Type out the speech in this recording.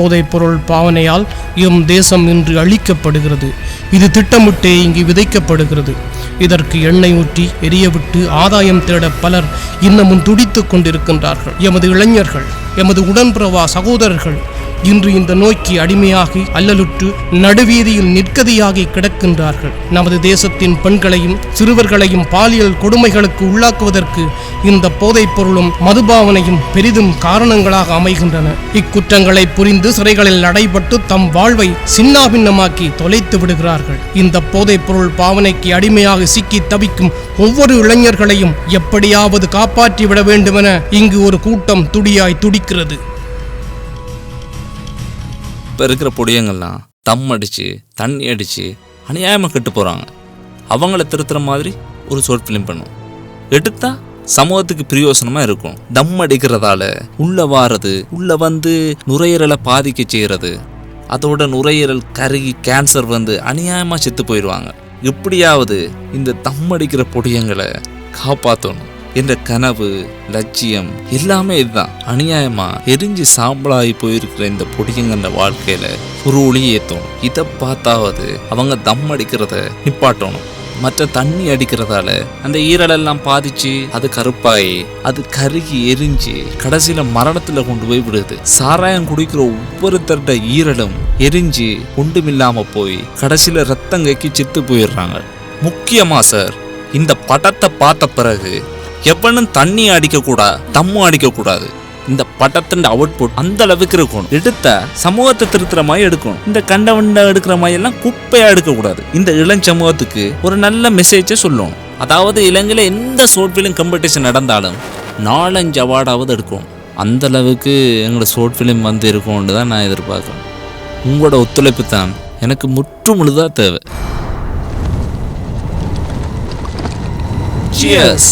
போதைப் பொருள் பாவனையால் எம் தேசம் இன்று அழிக்கப்படுகிறது. இது திட்டமிட்டே இங்கு விதைக்கப்படுகிறது. இதற்கு எண்ணெய் ஊற்றி எரியவிட்டு ஆதாயம் தேட பலர் இன்னமும் துடித்துக் கொண்டிருக்கின்றார்கள். எமது இளைஞர்கள் எமது உடன்பிறவா சகோதரர்கள் இன்று இந்த நோய்க்கு அடிமையாகி அல்லலுற்று நடுவீதியில் நிற்கதியாகி கிடக்கின்றார்கள். நமது தேசத்தின் பெண்களையும் சிறுவர்களையும் பாலியல் கொடுமைகளுக்கு உள்ளாக்குவதற்கு இந்த போதைப் பொருளும் மதுபாவனையும் பெரிதும் காரணங்களாக அமைகின்றன. இக்குற்றங்களை புரிந்து சிறைகளில் நடைபட்டு தம் வாழ்வை சின்னாபின்னமாக்கி தொலைத்து விடுகிறார்கள். இந்த போதைப் பொருள் பாவனைக்கு அடிமையாக சிக்கி தவிக்கும் ஒவ்வொரு இளைஞர்களையும் எப்படியாவது காப்பாற்றி விட வேண்டுமென இங்கு ஒரு கூட்டம் துடியாய் துடிக்கிறது. இப்போ இருக்கிற பொடியங்கள்லாம் தம் அடித்து தண்ணி அடித்து அநியாயமாக கெட்டு போகிறாங்க அவங்கள திருத்துற மாதிரி ஒரு ஷார்ட் ஃபிலிம் பண்ணும். எடுத்தால் சமூகத்துக்கு பிரயோசனமாக இருக்கும். தம் அடிக்கிறதால உள்ளே வாரது உள்ளே வந்து நுரையீரலை பாதிக்க செய்கிறது அதோட நுரையீரல் கருகி கேன்சர் வந்து அநியாயமாக செத்து போயிடுவாங்க. எப்படியாவது இந்த தம் அடிக்கிற பொடியங்களை காப்பாற்றணும் என்ற கனவு லட்சியம் எல்லாமே இதுதான். அநியாயமா எரிஞ்சு சாம்பலாகி போயிருக்கிற இந்த பொடியங்கன்ற வாழ்க்கையில ஒரு ஒளி ஏற்றும் இதை பார்த்தாவது அவங்க தம் அடிக்கிறத நிப்பாட்டணும். மற்ற தண்ணி அடிக்கிறதால அந்த ஈரலெல்லாம் பாதிச்சு அது கருப்பாயி அது கருகி எரிஞ்சு கடைசியில மரணத்துல கொண்டு போய் விடுது. சாராயம் குடிக்கிற ஒவ்வொருத்தருட ஈரலும் எரிஞ்சு ஒன்றுமில்லாம போய் கடைசியில ரத்தம் கைக்கு செத்து போயிடுறாங்க. முக்கியமா சார் இந்த படத்தை பார்த்த பிறகு எவனும் தண்ணி அடிக்கக்கூடாது தம்மும் அடிக்கக்கூடாது. இந்த படத்தின் அவுட்புட் அந்த அளவுக்கு இருக்கணும். எடுத்த சமூகத்தை திருத்துற மாதிரி எடுக்கணும். இந்த கண்ட வண்ட எடுக்கிற மாதிரி எல்லாம் குப்பையா எடுக்க கூடாது இந்த இளம் சமூகத்துக்கு ஒரு நல்ல மெசேஜை சொல்லணும். அதாவது இலங்கையில் எந்த ஷார்ட் ஃபிலிம் காம்படிஷன் நடந்தாலும் நாலஞ்சு அவார்டாவது எடுக்கும் அந்த அளவுக்கு எங்களோட ஷோர்ட் ஃபிலிம் வந்து இருக்கும்னு தான் நான் எதிர்பார்க்குறேன். உங்களோட ஒத்துழைப்பு தான் எனக்கு முற்று முழுதாக தேவை. Cheers!